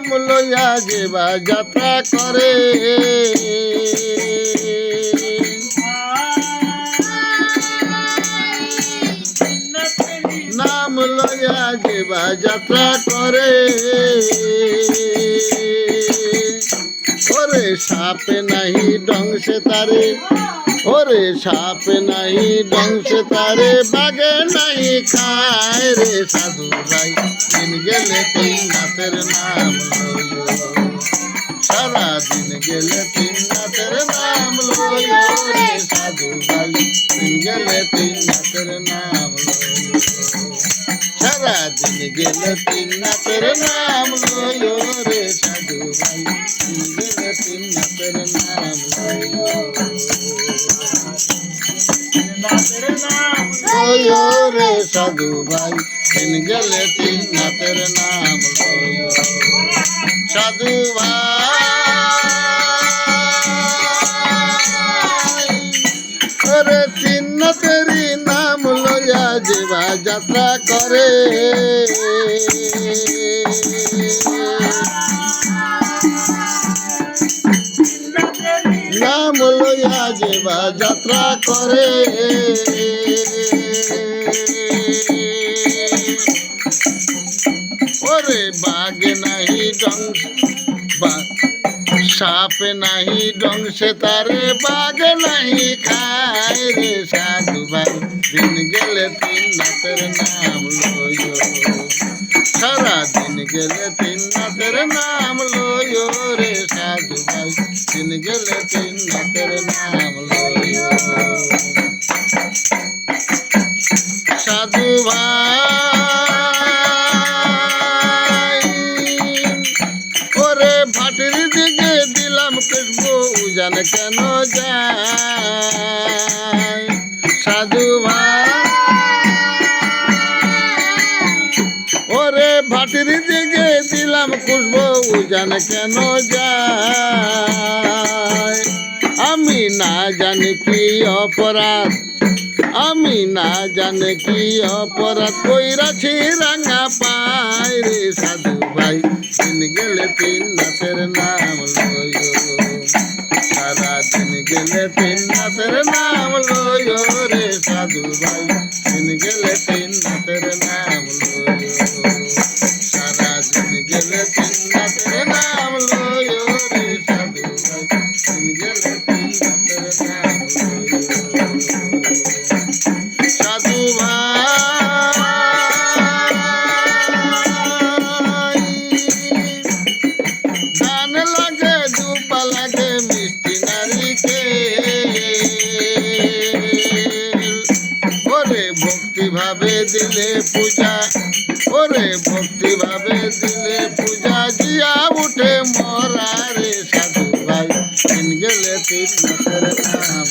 নাম লইয়া যেবা যাত্রা করে। নাম লইয়া যেবা যাত্রা করে। ওরে সাপে নাহি ডংসে তারে। ওরে সাপে নাহি ডংসে তারে বাগে নাহি খায় রে সাধু ভাই। দিন গেলে তিন নাথের নাম সারা দিন গেলে তিন নাথের নাম লইও রে সাধু ভাই। দিন গেলে তিন নাথের নাম সারা দিন গেলে তিন নাথের নাম লইও রে সাধু ভাই। সাধু ভাই দিন গেলে তিন নাথের নাম সাধু ভাই তিন নাথেরই নাম লইয়া যেবা যাত্রা করে। নাম লইয়া যেবা যাত্রা করে। বাগে নাহি ডং সাপ নাহি ডংসে তারে বাগে নাহি খায় রে সাধু ভাই দিন গেলে তিন নাথের নাম লইও সারা দিন গেলে তিন নাথের নাম লইও রে সাধু ভাই দিন গেলে তিন নাথের নাম লইও সাধু ভাই সাধু ওরে ভাটির দিকে দিলাম খুশবু, উজান কেন যায়? আমি না জানি কি অপরাধ, আমি না জানে কি অপরাধ। কইরাছি রাঙা পাই রে সাধু ভাই দিন গেলে তিন নাথের নাম লইও তিন নাথের নাম লইও রে সাধু ভাই। ওরে ভক্তি ভাবে দিলে পূজা, ওরে ভক্তি ভাবে দিলে পূজা, জিয়া উঠে মরা রে সাধু ভাই। তিন গেলে তিন নাথের নাম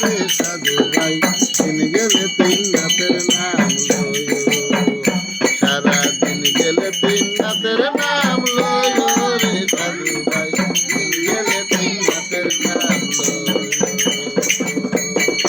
রে সাধু তিন নাথের